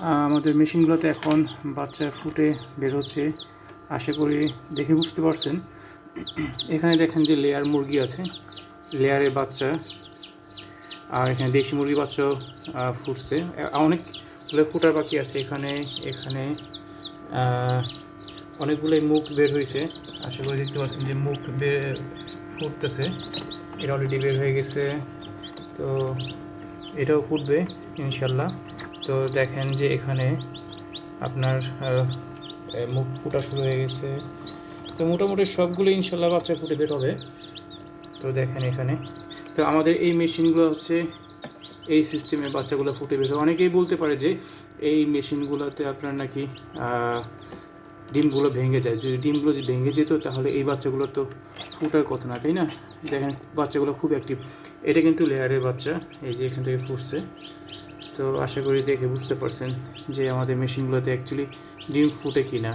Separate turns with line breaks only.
আমাদের মেশিনগুলোতে এখন বাচ্চা ফুটে বের হচ্ছে। আশা করি দেখে বুঝতে পারছেন। এখানে দেখেন যে লেয়ার মুরগি আছে। লেয়ারের বাচ্চা। আর এখানে দেশি মুরগি বাচ্চা ফুটছে। অনেকগুলো ফুটার বাকি আছে এখানে। এখানে অনেকগুলোই মুখ বের হয়েছে। আশা করি দেখতে পাচ্ছেন যে মুখ বের, ফুটতেছে। এটা অলরেডি বের হয়ে গেছে। তো এটাও ফুটবে, ইনশাল্লাহ। তো দেখেন যে এখানে আপনার মুখ ফুটা শুরু হয়ে গেছে। তো মোটামুটি সবগুলো ইনশাল্লাহ বাচ্চা ফুটে বের হবে। তো দেখেন এখানে। তো আমাদের এই মেশিনগুলো হচ্ছে এই সিস্টেমে বাচ্চাগুলো ফুটে বের হয় অনেকেই বলতে পারে যে এই মেশিনগুলোতে আপনার নাকি ডিমগুলো ভেঙে যায়। যদি ডিমগুলো যদি ভেঙে যেত, তাহলে এই বাচ্চাগুলো তো ফুটার কথা না, তাই না? দেখেন, বাচ্চাগুলো খুব অ্যাক্টিভ এটা কিন্তু লেয়ারের বাচ্চা, এই যে এখান থেকে ফুটছে। তো আশা করি দেখে বুঝতে পারছেন যে আমাদের মেশিনগুলোতে অ্যাকচুয়ালি ডিম ফুটে কি না